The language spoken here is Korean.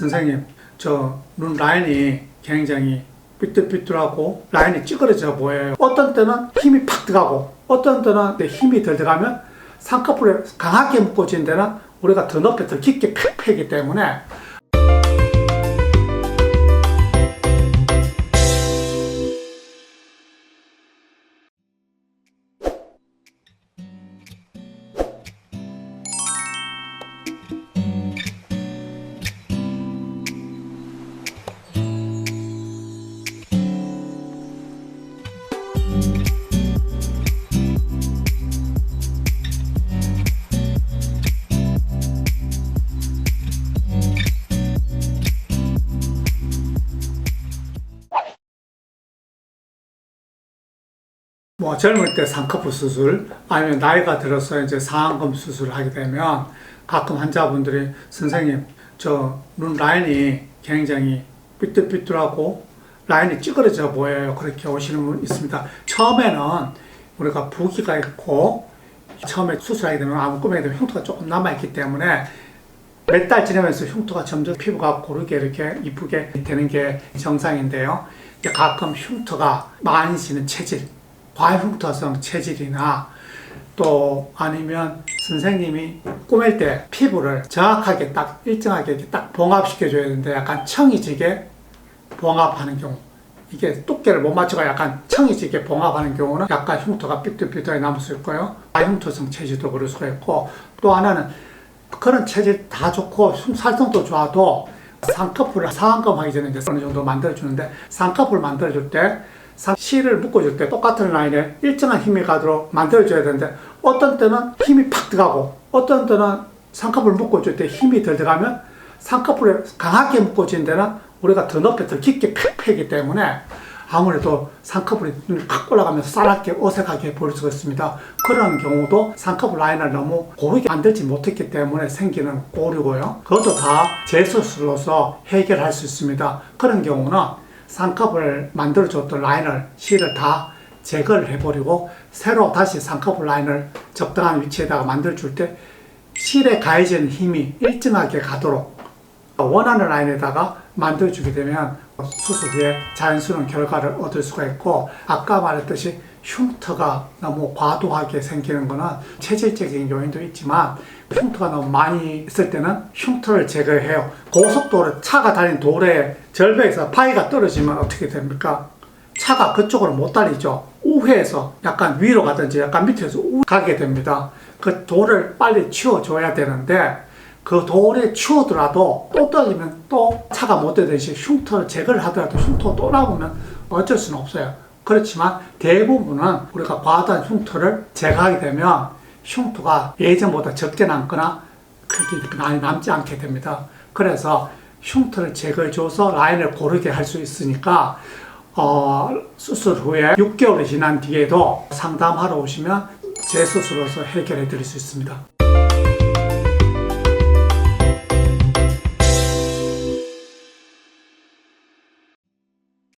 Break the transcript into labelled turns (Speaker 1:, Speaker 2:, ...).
Speaker 1: 선생님, 저 눈 라인이 굉장히 삐뚤삐뚤하고 라인이 찌그러져 보여요. 어떤 때는 힘이 팍 들어가고 어떤 때는 내 힘이 덜 들어가면 쌍꺼풀에 강하게 묶어진 데는 우리가 더 높게 더 깊게 팩 패기 때문에 뭐 젊을 때 쌍꺼풀 수술 아니면 나이가 들어서 이제 상안검 수술을 하게 되면 가끔 환자분들이 선생님 저 눈 라인이 굉장히 삐뚤삐뚤하고 라인이 찌그러져 보여요 그렇게 오시는 분 있습니다 처음에는 우리가 부기가 있고 처음에 수술하게 되면 아무 꿈에 되면 흉터가 조금 남아있기 때문에 몇 달 지나면서 흉터가 점점 피부가 고르게 이렇게 이쁘게 되는 게 정상인데요. 가끔 흉터가 많이 지는 체질, 과흉터성 체질이나 또 아니면 선생님이 꾸밀 때 피부를 정확하게 딱 일정하게 이렇게 딱 봉합시켜줘야 되는데 약간 청이 지게 봉합하는 경우 이게 두께를 못 맞춰가 약간 청이 지게 봉합하는 경우는 약간 흉터가 삐뚤삐뚤하게 남을 수 있고요. 과흉터성 체질도 그럴 수가 있고 또 하나는 그런 체질 다 좋고 흉- 살성도 좋아도 쌍꺼풀을 상안검 하기 전에 이제 어느 정도 만들어주는데 쌍꺼풀 만들어줄 때 상- 실을 묶어줄 때 똑같은 라인에 일정한 힘이 가도록 만들어줘야 되는데 어떤 때는 힘이 팍 들어가고 어떤 때는 쌍꺼풀 묶어줄 때 힘이 덜 들어가면 쌍꺼풀에 강하게 묶어진 데는 우리가 더 높게 더 깊게 팩 패기 때문에 아무래도 쌍꺼풀이 눈이 팍 올라가면서 싸납게 어색하게 보일 수가 있습니다. 그런 경우도 쌍꺼풀 라인을 너무 고르게 만들지 못했기 때문에 생기는 오류고요. 그것도 다 재수술로서 해결할 수 있습니다. 그런 경우는 쌍꺼풀 만들어줬던 라인을 실을 다 제거를 해버리고 새로 다시 쌍꺼풀 라인을 적당한 위치에다가 만들어줄 때 실에 가해진 힘이 일정하게 가도록 원하는 라인에다가 만들어주게 되면 수술 후에 자연스러운 결과를 얻을 수가 있고 아까 말했듯이 흉터가 너무 과도하게 생기는 거는 체질적인 요인도 있지만 흉터가 너무 많이 있을 때는 흉터를 제거해요. 고속도로 차가 다니는 도로에 절벽에서 파이가 떨어지면 어떻게 됩니까? 차가 그쪽으로 못 달리죠. 우회해서 약간 위로 가든지 약간 밑에서 우 가게 됩니다. 그 돌을 빨리 치워줘야 되는데 그 돌에 치우더라도 또 떨리면 또 차가 못 되듯이 흉터를 제거를 하더라도 흉터 또 나오면 어쩔 수는 없어요. 그렇지만 대부분은 우리가 과다한 흉터를 제거하게 되면 흉터가 예전보다 적게 남거나 크게 많이 남지 않게 됩니다. 그래서 흉터를 제거해줘서 라인을 고르게 할 수 있으니까 어, 수술 후에 6개월이 지난 뒤에도 상담하러 오시면 재수술로서 해결해 드릴 수 있습니다.